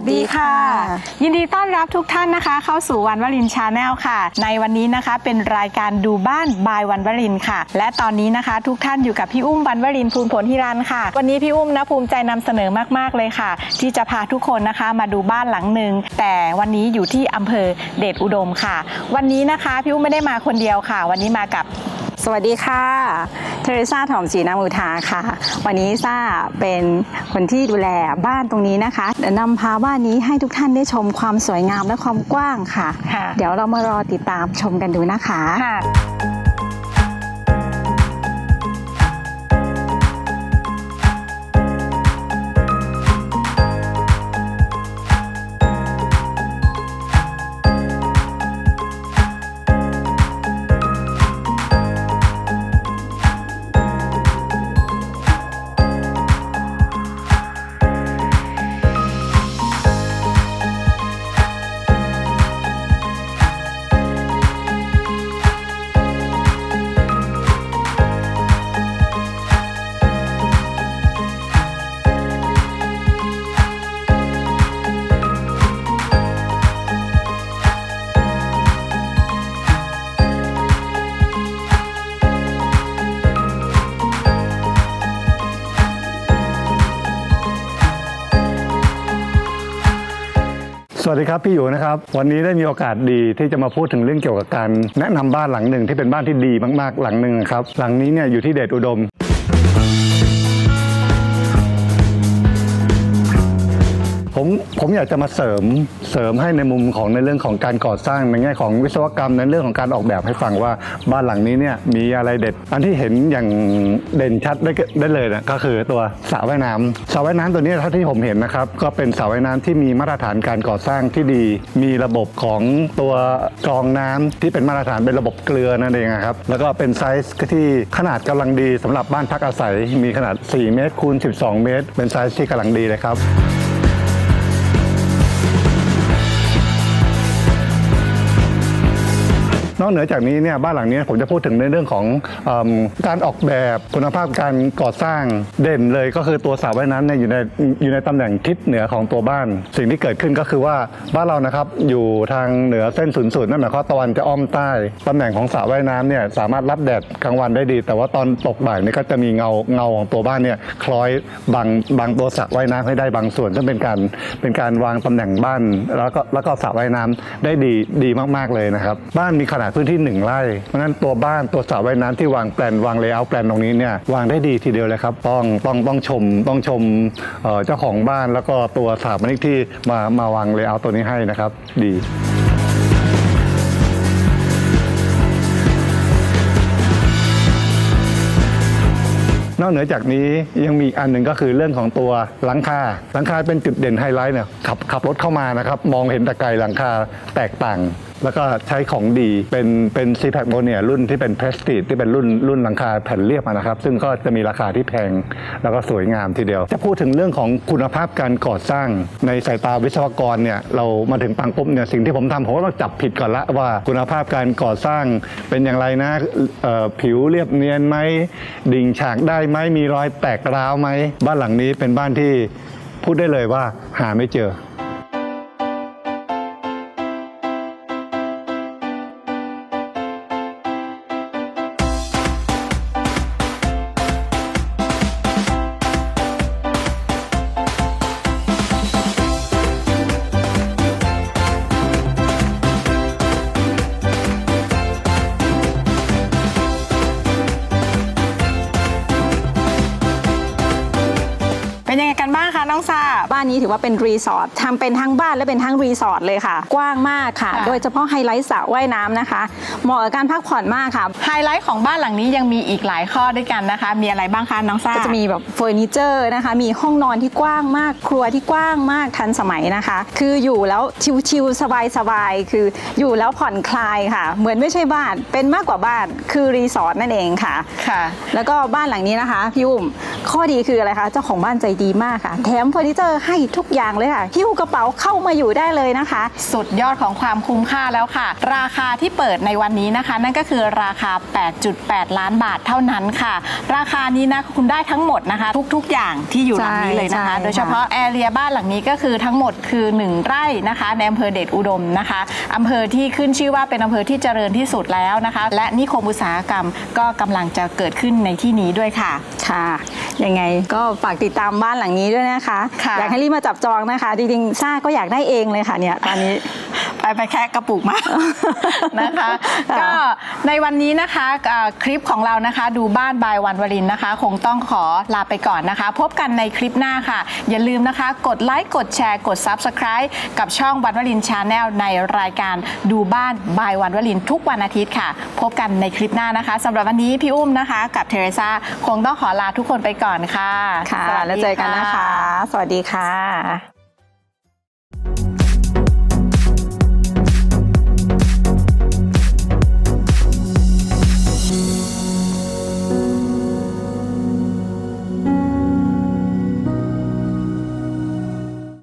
วัสดีค่ะ ยินดีต้อนรับทุกท่านนะคะ เข้าสู่วันวลินชาแนลค่ะ ในวันนี้นะคะเป็นรายการดูบ้านบายวันวลินค่ะ และตอนนี้นะคะ ทุกท่านอยู่กับพี่อุ้มวันวลินภูลผลฮิรันค่ะ วันนี้พี่อุ้มนะภูมิใจนำเสนอมากๆเลยค่ะ ที่จะพาทุกคนนะคะมาดูบ้านหลังหนึ่งแต่วันนี้อยู่ที่อำเภอเดชอุดมค่ะ วันนี้นะคะพี่อุ้มไม่ได้มาคนเดียวค่ะ วันนี้มากับ สวัสดีค่ะ เทเรซาถอมศรีนามูทาค่ะ วันนี้ซ่าเป็นคนที่ดูแลบ้านตรงนี้นะคะเดี๋ยวนำพาบ้านนี้ให้ทุกท่านได้ชมความสวยงามและความกว้างค่ะค่ะเดี๋ยวเรามารอติดตามชมกันดูนะคะ วัสดีครับพี่อยู่นะครับ วันนี้ได้มีโอกาสดีที่จะมาพูดถึงเรื่องเกี่ยวกับการแนะนำบ้านหลังหนึ่งที่เป็นบ้านที่ดีมากๆ หลังหนึ่งครับ หลังนี้เนี่ยอยู่ที่เดชอุดม ผมผมอยากจะมาเสริมเสริมให้ในมุมของในเรื่องของการก่อสร้างในแง่ของวิศวกรรมในเรื่องของการออกแบบให้ฟังว่าบ้านหลังนี้เนี่ยมีอะไรเด็ด อันที่เห็นอย่างเด่นชัดได้ได้เลยนะก็คือตัวสระว่ายน้ำสระว่ายน้ำตัวนี้เท่าที่ผมเห็นนะครับ ก็เป็นสระว่ายน้ำที่มีมาตรฐานการก่อสร้างที่ดี มีระบบของตัวกรองน้ำที่เป็นมาตรฐานเป็นระบบเกลือนั่นเองครับแล้วก็เป็นไซส์ที่ขนาดกำลังดีสำหรับบ้านพักอาศัย มีขนาด 4 เมตรคูณ 12 เมตร เป็นไซส์ที่กำลังดีเลยครับ นอกเหนือจากนี้เนี่ยบ้านหลังนี้ผมจะพูดถึงในเรื่องของอการออกแบบคุณภาพการก่อสร้างเด่นเลยก็คือตัวสระว่ายน้ำเนี่ยอยู่ในอยู่ในตำแหน่งทิศเหนือของตัวบ้าน สิ่งที่เกิดขึ้นก็คือว่าบ้านเรานะครับอยู่ทางเหนือเส้นศูนย์สูตรนั่นหมายความว่าตะวันจะอ้อมใต้ตำแหน่งของสระว่ายน้ำเนี่ยสามารถรับแดดกลางวันได้ดี แต่ว่าตอนตกบ่ายนี่ก็จะมีเงาเงาของตัวบ้านเนี่ยคล้อยบังบังตัวสระว่ายน้ำให้ได้บางส่วนซึ่งเป็นการเป็นการวางตำแหน่งบ้าน แล้วก็แล้วก็สระว่ายน้ำได้ดีดีมากๆเลยนะครับ บ้านมีขนาดพื้นที่หนึ่งไร่ เพราะฉะนั้นตัวบ้านตัวสระว่ายน้ำที่วางแปลนวางเลเยอร์แปลนตรงนี้เนี่ยวางได้ดีทีเดียวเลยครับ ต้องต้องต้องชมต้องชมเอ่อเจ้าของบ้านแล้วก็ตัวสถาปนิกที่มามาวางเลเยอร์ตัวนี้ให้นะครับ ดี นอกเหนือจากนี้ยังมีอีกอันหนึ่งก็คือเรื่องของตัวหลังคาหลังคาเป็นจุดเด่นไฮไลท์เนี่ยขับขับรถเข้ามานะครับ มองเห็นแต่ไกลหลังคาแตกต่าง แล้วก็ใช้ของดีเป็นเป็นซีแพคโมเนียรุ่นที่เป็นเพรสติที่เป็นรุ่นรุ่นหลังคาแผ่นเรียบนะครับ ซึ่งก็จะมีราคาที่แพง แล้วก็สวยงามทีเดียว จะพูดถึงเรื่องของคุณภาพการก่อสร้างในสายตาวิศวกรเนี่ยเรามาถึงปังปุ๊บเนี่ยสิ่งที่ผมทำผมก็ต้องจับผิดก่อนละว่าคุณภาพการก่อสร้างเป็นอย่างไรนะผิวเรียบเนียนไหมดิ่งฉากได้ไหมมีรอยแตกร้าวไหมบ้านหลังนี้เป็นบ้านที่พูดได้เลยว่าหาไม่เจอ นบ้างคะน้องซาบ้านนี้ถือว่าเป็นรีสอร์ททำเป็นทั้งบ้านและเป็นทั้งรีสอร์ทเลยค่ะ กว้างมากค่ะค่ะ โดยเฉพาะไฮไลท์สระว่ายน้ำนะคะ เหมาะกับการพักผ่อนมากค่ะ ไฮไลท์ของบ้านหลังนี้ยังมีอีกหลายข้อด้วยกันนะคะ มีอะไรบ้างคะน้องซาก็จะมีแบบเฟอร์นิเจอร์นะคะ มีห้องนอนที่กว้างมาก ครัวที่กว้างมากทันสมัยนะคะ คืออยู่แล้วชิลๆสบายๆคืออยู่แล้วผ่อนคลายค่ะ เหมือนไม่ใช่บ้านเป็นมากกว่าบ้านคือรีสอร์ทนั่นเองค่ะค่ะ แล้วก็บ้านหลังนี้นะคะพี่อุ้ม ข้อดีคืออะไรคะ เจ้าของบ้านใจดีมากค่ะ แถมเฟอร์นิเจอร์ให้ทุกอย่างเลยค่ะหิ้วกระเป๋าเข้ามาอยู่ได้เลยนะคะ สุดยอดของความคุ้มค่าแล้วค่ะ ราคาที่เปิดในวันนี้นะคะ นั่นก็คือราคา 8.8 ล้านบาทเท่านั้นค่ะ ราคานี้นะคุณได้ทั้งหมดนะคะ ทุกๆ อย่างที่อยู่หลังนี้เลยนะคะใช่โดยเฉพาะแอเรียบ้านหลังนี้ก็คือทั้งหมดคือ 1 ไร่นะคะในอำเภอเดชอุดมนะคะอำเภอที่ขึ้นชื่อว่าเป็นอำเภอที่เจริญที่สุดแล้วนะคะ และนิคมอุตสาหกรรมก็กำลังจะเกิดขึ้นในที่นี้ด้วยค่ะค่ะ ยังไงก็ฝากติดตามบ้านหลังนี้ด้วยนะคะ ค่ะ อยากให้รีบมาจับจองนะคะ จริงๆซ่าก็อยากได้เองเลยค่ะเนี่ยตอนนี้ ไปไปแค่กระปุกมา นะคะค่ะก็ในวันนี้นะคะเอ่อคลิปของเรานะคะ ดูบ้านบายวันวรินทร์นะคะ คงต้องขอลาไปก่อนนะคะ พบกันในคลิปหน้าค่ะ อย่าลืมนะคะ กดไลค์กดแชร์กด Subscribe กับช่องวันวรินชาแนลในรายการดูบ้านบายวันวรินทร์ทุกวันอาทิตย์ค่ะ พบกันในคลิปหน้านะคะสำหรับวันนี้พี่อุ้มนะคะ กับเทเรซาคงต้องขอลาทุกคนไปก่อนค่ะค่ะสวัสดีแล้วเจอกันนะคะ สวัสดีค่ะ